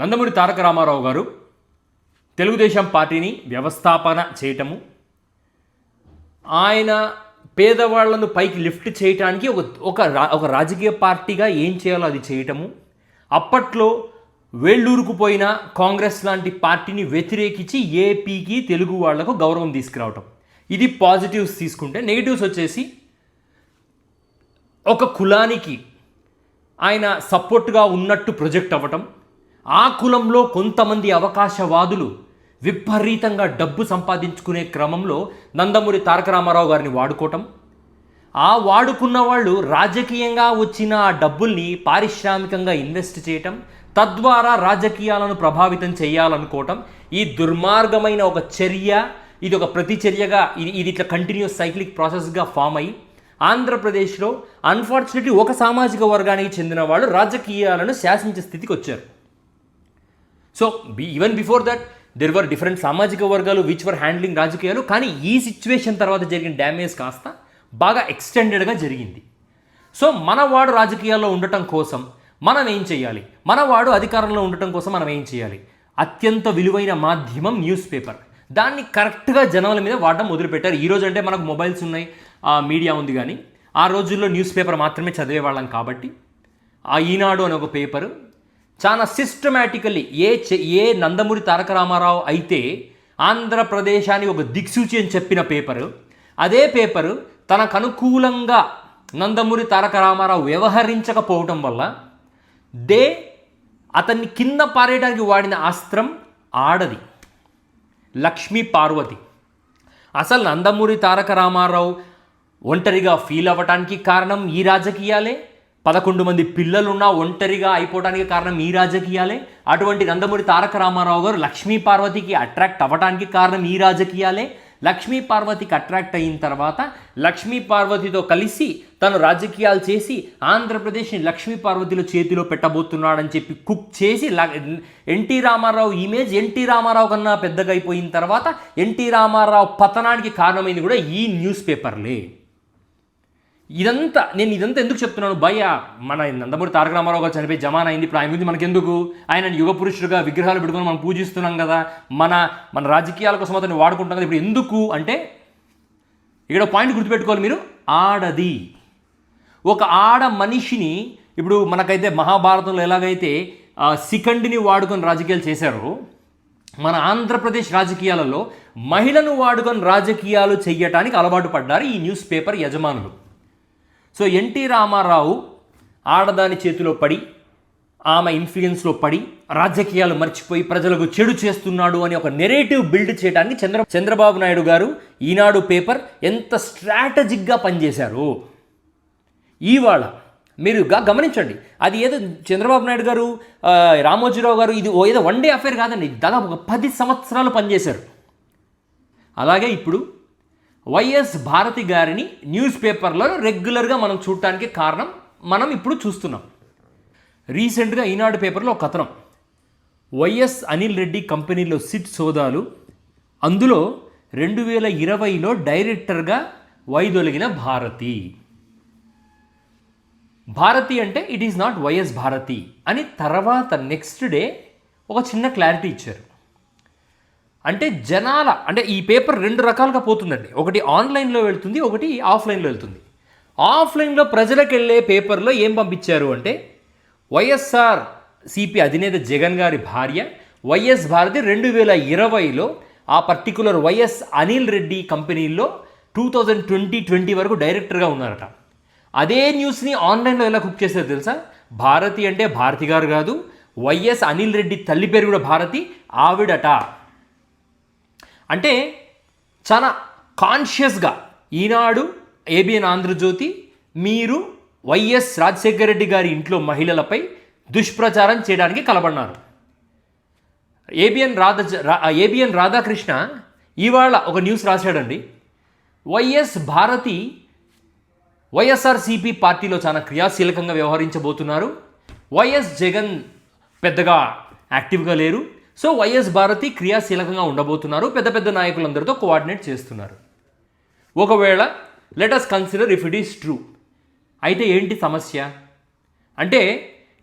నందమూరి తారక రామారావు గారు తెలుగుదేశం పార్టీని వ్యవస్థాపన చేయటము ఆయన పేదవాళ్ళను పైకి లిఫ్ట్ చేయటానికి ఒక ఒక రా- ఒక రాజకీయ పార్టీగా ఏం చేయాలో అది చేయటము అప్పట్లో వేళ్ళూరుకుపోయిన కాంగ్రెస్ లాంటి పార్టీని వ్యతిరేకించి ఏపీకి తెలుగు వాళ్ళకు గౌరవం తీసుకురావటం. ఇది పాజిటివ్స్ తీసుకుంటే నెగిటివ్స్ వచ్చేసి ఒక కులానికి ఆయన సపోర్ట్గా ఉన్నట్టు ప్రొజెక్ట్ అవ్వటం ఆ కులంలో కొంతమంది అవకాశవాదులు విపరీతంగా డబ్బు సంపాదించుకునే క్రమంలో నందమూరి తారక రామారావు గారిని వాడుకోవటం. ఆ వాడుకున్న వాళ్ళు రాజకీయంగా వచ్చిన ఆ డబ్బుల్ని పారిశ్రామికంగా ఇన్వెస్ట్ చేయటం తద్వారా రాజకీయాలను ప్రభావితం చేయాలనుకోవటం ఈ దుర్మార్గమైన ఒక చర్య ఇది ఒక ప్రతిచర్యగా ఇది ఇది ఇట్లా కంటిన్యూస్ సైక్లిక్ ప్రాసెస్గా ఫామ్ అయ్యి ఆంధ్రప్రదేశ్లో అన్ఫార్చునేట్లీ ఒక సామాజిక వర్గానికి చెందిన వాళ్ళు రాజకీయాలను శాసించే స్థితికి వచ్చారు. So be even before that there were different సామాజిక వర్గాలు విచ్ వర్ హ్యాండ్లింగ్ రాజకీయాలు కానీ ఈ సిచ్యువేషన్ తర్వాత జరిగిన డ్యామేజ్ కాస్త బాగా ఎక్స్టెండెడ్గా జరిగింది. సో మనవాడు రాజకీయాల్లో ఉండటం కోసం మనం ఏం చేయాలి? మనవాడు అధికారంలో ఉండటం కోసం మనం ఏం చేయాలి? అత్యంత విలువైన మాధ్యమం న్యూస్ పేపర్ దాన్ని కరెక్ట్గా జనాల మీద వాడడం మొదలుపెట్టారు. ఈరోజు అంటే మనకు మొబైల్స్ ఉన్నాయి మీడియా ఉంది కానీ ఆ రోజుల్లో న్యూస్ పేపర్ మాత్రమే చదివేవాళ్ళం కాబట్టి ఆ ఈనాడు అనే ఒక పేపరు చాలా సిస్టమేటికలీ ఏ ఏ నందమూరి తారక రామారావు అయితే ఆంధ్రప్రదేశానికి ఒక దిక్సూచి అని చెప్పిన పేపరు అదే పేపరు తనకు అనుకూలంగా నందమూరి తారక రామారావు వ్యవహరించకపోవటం వల్ల దే అతన్ని కింద పారేయడానికి వాడిన అస్త్రం ఆడది లక్ష్మీ పార్వతి. అసలు నందమూరి తారక రామారావు ఒంటరిగా ఫీల్ అవ్వటానికి కారణం ఈ రాజకీయాలే? పదకొండు మంది పిల్లలున్నా ఒంటరిగా అయిపోవడానికి కారణం ఈ రాజకీయాలే. అటువంటి నందమూరి తారక రామారావు గారు లక్ష్మీ పార్వతికి అట్రాక్ట్ అవ్వడానికి కారణం ఈ రాజకీయాలే. లక్ష్మీ పార్వతికి అట్రాక్ట్ అయిన తర్వాత లక్ష్మీ పార్వతితో కలిసి తను రాజకీయాలు చేసి ఆంధ్రప్రదేశ్ని లక్ష్మీ పార్వతిలో చేతిలో పెట్టబోతున్నాడని చెప్పి కుక్ చేసి NT Ramarao image NT Ramarao కన్నా పెద్దగా అయిపోయిన తర్వాత ఎన్టీ రామారావు పతనానికి కారణమైంది కూడా ఈ న్యూస్ పేపర్లే. ఇదంతా నేను ఇదంతా ఎందుకు చెప్తున్నాను? భయ మన నందమూరి తారక రామారావు గారు చనిపోయి జమాన్ అయింది ఇప్పుడు ఆయన గురించి మనకెందుకు? ఆయన యుగ పురుషుడుగా విగ్రహాలు పెట్టుకొని మనం పూజిస్తున్నాం కదా మన మన రాజకీయాల కోసం అతన్ని వాడుకుంటాం కదా ఇప్పుడు ఎందుకు అంటే ఇక్కడ పాయింట్ గుర్తుపెట్టుకోవాలి మీరు. ఆడది. ఒక ఆడ మనిషిని ఇప్పుడు మనకైతే మహాభారతంలో ఎలాగైతే సికండ్ని వాడుకొని రాజకీయాలు చేశారో మన ఆంధ్రప్రదేశ్ రాజకీయాలలో మహిళను వాడుకొని రాజకీయాలు చెయ్యటానికి అలవాటు పడ్డారు ఈ న్యూస్ పేపర్ యజమానులు. సో ఎన్టీ రామారావు ఆడదాని చేతిలో పడి ఆమె ఇన్ఫ్లుయెన్స్లో పడి రాజకీయాలు మర్చిపోయి ప్రజలకు చెడు చేస్తున్నాడు అని ఒక నెరేటివ్ బిల్డ్ చేయడానికి చంద్ర చంద్రబాబు నాయుడు గారు ఈనాడు పేపర్ ఎంత స్ట్రాటజిక్గా పనిచేశారు. ఇవాళ మీరుగా గమనించండి అది ఏదో చంద్రబాబు నాయుడు గారు రామోజీరావు గారు ఇది ఓ ఏదో వన్ డే అఫేర్ కాదండి దాదాపు ఒక పది సంవత్సరాలు పనిచేశారు. అలాగే ఇప్పుడు వైఎస్ భారతి గారిని న్యూస్ పేపర్లో రెగ్యులర్గా మనం చూడటానికి కారణం మనం ఇప్పుడు చూస్తున్నాం. రీసెంట్గా ఈనాడు పేపర్లో ఒక కథనం. వైఎస్ అనిల్ రెడ్డి కంపెనీలో సిట్ సోదాలు అందులో రెండు వేల ఇరవైలో డైరెక్టర్గా వైదొలిగిన భారతి. భారతి అంటే it is not YS Bharathi అని తర్వాత నెక్స్ట్ డే ఒక చిన్న క్లారిటీ ఇచ్చారు. అంటే జనాల అంటే ఈ పేపర్ రెండు రకాలుగా పోతుందండి. ఒకటి ఆన్లైన్లో వెళ్తుంది ఒకటి ఆఫ్లైన్లో వెళ్తుంది. ఆఫ్లైన్లో ప్రజలకు వెళ్ళే పేపర్లో ఏం పంపించారు అంటే వైఎస్ఆర్ సిపి అధినేత జగన్ గారి భార్య వైఎస్ భారతి రెండు వేల ఇరవైలో ఆ పర్టికులర్ వైఎస్ అనిల్ రెడ్డి కంపెనీలో టూ థౌజండ్ ట్వంటీ ట్వంటీ వరకు డైరెక్టర్గా ఉన్నారట. అదే న్యూస్ని ఆన్లైన్లో ఎలా కుక్ చేశారు తెలుసా? భారతి అంటే భారతి గారు కాదు వైఎస్ అనిల్ రెడ్డి తల్లి పేరు కూడా భారతి ఆవిడట. అంటే చాలా కాన్షియస్గా ఈనాడు ఏబిఎన్ ఆంధ్రజ్యోతి మీరు వైఎస్ రాజశేఖర రెడ్డి గారి ఇంట్లో మహిళలపై దుష్ప్రచారం చేయడానికి కలబడినారు. ఏబిఎన్ రాధ ఏబిఎన్ రాధాకృష్ణ ఇవాళ ఒక న్యూస్ రాశాడండి. వైఎస్ భారతి వైఎస్ఆర్సీపీ పార్టీలో చాలా క్రియాశీలకంగా వ్యవహరించబోతున్నారు. వైఎస్ జగన్ పెద్దగా యాక్టివ్గా లేరు. సో వైఎస్ భారతి క్రియాశీలకంగా ఉండబోతున్నారు. పెద్ద పెద్ద నాయకులందరితో కోఆర్డినేట్ చేస్తున్నారు. ఒకవేళ let us consider if it is true అయితే ఏంటి సమస్య? అంటే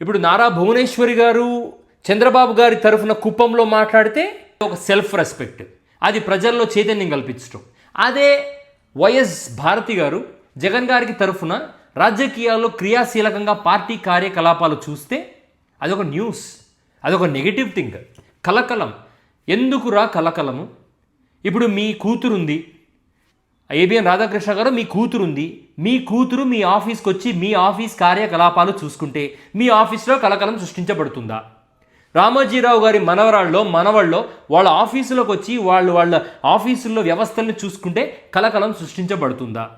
ఇప్పుడు నారా భువనేశ్వరి గారు చంద్రబాబు గారి తరఫున కుప్పంలో మాట్లాడితే ఒక సెల్ఫ్ రెస్పెక్ట్ అది ప్రజల్లో చైతన్యం కల్పించడం. అదే వైఎస్ భారతి గారు జగన్ గారికి తరఫున రాజకీయాల్లో క్రియాశీలకంగా పార్టీ కార్యకలాపాలు చూస్తే అదొక న్యూస్ అదొక నెగిటివ్ థింగ్ కలకలం. ఎందుకురా కలకలము? ఇప్పుడు మీ కూతురుంది. ఏబిఎన్ రాధాకృష్ణ గారు మీ కూతురు ఉంది మీ కూతురు మీ ఆఫీస్కి వచ్చి మీ ఆఫీస్ కార్యకలాపాలు చూసుకుంటే మీ ఆఫీస్లో కలకలం సృష్టించబడుతుందా? రామోజీరావు గారి మనవరాళ్ళలో మనవళ్ళలో వాళ్ళ ఆఫీసులోకి వచ్చి వాళ్ళు వాళ్ళ ఆఫీసుల్లో వ్యవస్థల్ని చూసుకుంటే కలకలం సృష్టించబడుతుందా?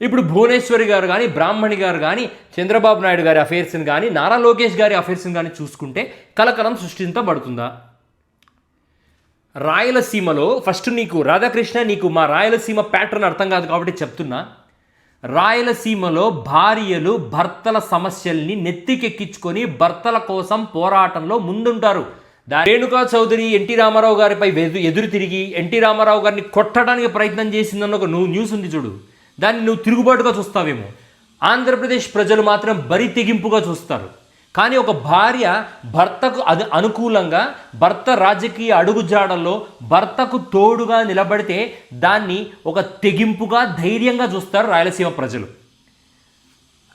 ఇప్పుడు భువనేశ్వరి గారు కానీ బ్రాహ్మణి గారు కానీ చంద్రబాబు నాయుడు గారి అఫైర్స్ని కానీ నారా లోకేష్ గారి అఫైర్స్ని కానీ చూసుకుంటే కలకలం సృష్టించబడుతుందా? రాయలసీమలో ఫస్ట్ నీకు రాధాకృష్ణ నీకు మా రాయలసీమ ప్యాటర్న్ అర్థం కాదు కాబట్టి చెప్తున్నా. రాయలసీమలో భార్యలు భర్తల సమస్యల్ని నెత్తికెక్కించుకొని భర్తల కోసం పోరాటంలో ముందుంటారు. రేణుకా చౌదరి ఎన్టీ రామారావు గారిపై ఎదురు తిరిగి ఎన్టీ రామారావు గారిని కొట్టడానికి ప్రయత్నం చేసిందన్న ఒక నువ్వు న్యూస్ ఉంది చూడు. దాన్ని నువ్వు తిరుగుబాటుగా చూస్తావేమో. ఆంధ్రప్రదేశ్ ప్రజలు మాత్రం బరి తెగింపుగా చూస్తారు. కానీ ఒక భార్య భర్తకు అది అనుకూలంగా భర్త రాజకీయ అడుగుజాడల్లో భర్తకు తోడుగా నిలబడితే దాన్ని ఒక తెగింపుగా ధైర్యంగా చూస్తారు రాయలసీమ ప్రజలు.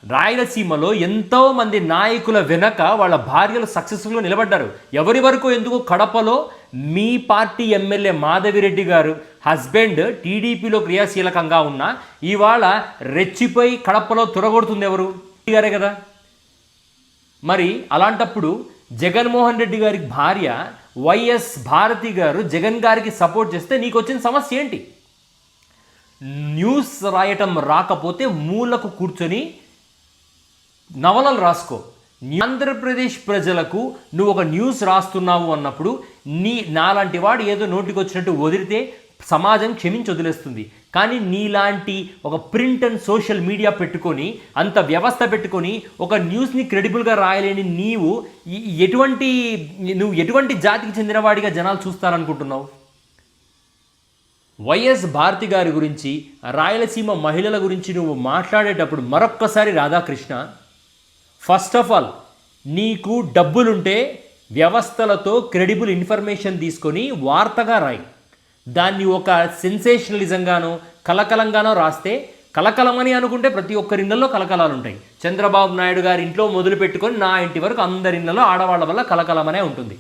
రాయలసీమలో ఎంతో మంది నాయకుల వెనక వాళ్ళ భార్యలు సక్సెస్ఫుల్గా నిలబడ్డారు. ఎవరి వరకు ఎందుకు కడపలో మీ పార్టీ ఎమ్మెల్యే మాధవిరెడ్డి గారు హస్బెండ్ టీడీపీలో క్రియాశీలకంగా ఉన్న ఇవాళ రెచ్చిపోయి కడపలో తురగొడుతుంది ఎవరు? గారే కదా. మరి అలాంటప్పుడు జగన్మోహన్ రెడ్డి గారి భార్య వైఎస్ భారతి గారు జగన్ గారికి సపోర్ట్ చేస్తే నీకు వచ్చిన సమస్య ఏంటి? న్యూస్ రాయటం రాకపోతే మూలకు కూర్చొని నవలలు రాసుకో. ఆంధ్రప్రదేశ్ ప్రజలకు నువ్వు ఒక న్యూస్ రాస్తున్నావు అన్నప్పుడు నీ నాలాంటి వాడు ఏదో నోటికి వచ్చినట్టు వదిలితే సమాజం క్షమించి వదిలేస్తుంది. కానీ నీలాంటి ఒక ప్రింట్ అండ్ సోషల్ మీడియా పెట్టుకొని అంత వ్యవస్థ పెట్టుకొని ఒక న్యూస్ని క్రెడిబుల్గా రాయలేని నీవు ఎటువంటి నువ్వు ఎటువంటి జాతికి చెందినవాడిగా జనాలు చూస్తారనుకుంటున్నావు? వైఎస్ భారతి గారి గురించి రాయలసీమ మహిళల గురించి నువ్వు మాట్లాడేటప్పుడు మరొక్కసారి రాధాకృష్ణ ఫస్ట్ ఆఫ్ ఆల్ నీకు డబ్బులుంటే వ్యవస్థలతో క్రెడిబుల్ ఇన్ఫర్మేషన్ తీసుకొని వార్తగా రాయి. దాన్ని ఒక సెన్సేషనలిజంగానో కలకలంగానో రాస్తే కలకలమని అనుకుంటే ప్రతి ఒక్కరి ఇళ్ళలో కలకలాలు ఉంటాయి చంద్రబాబు నాయుడు గారి ఇంట్లో మొదలు పెట్టుకొని నా ఇంటి వరకు అందరి ఇళ్ళలో ఆడవాళ్ళ వల్ల కలకలమనే ఉంటుంది.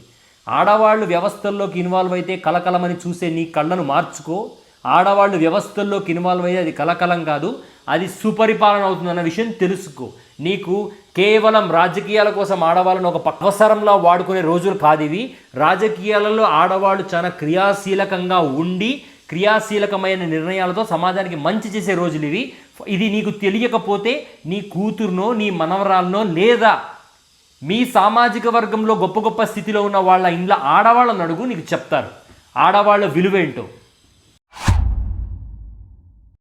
ఆడవాళ్ళు వ్యవస్థల్లోకి ఇన్వాల్వ్ అయితే కలకలమని చూసే నీ కళ్ళను మార్చుకో ఆడవాళ్ళు వ్యవస్థల్లోకి ఇన్వాల్వ్ అయ్యి అది కలకలం కాదు అది సుపరిపాలన అవుతుందన్న విషయం తెలుసుకో. నీకు కేవలం రాజకీయాల కోసం ఆడవాళ్ళను ఒక పక్వసరంలా వాడుకునే రోజులు కాదు ఇవి. రాజకీయాలలో ఆడవాళ్ళు చాలా క్రియాశీలకంగా ఉండి క్రియాశీలకమైన నిర్ణయాలతో సమాజానికి మంచి చేసే రోజులు ఇవి. ఇది నీకు తెలియకపోతే నీ కూతురునో నీ మనవరాలనో లేదా మీ సామాజిక వర్గంలో గొప్ప గొప్ప స్థితిలో ఉన్న వాళ్ళ ఇంట్లో ఆడవాళ్ళని అడుగు నీకు చెప్తారు. ఆడవాళ్ళ విలువేంటో?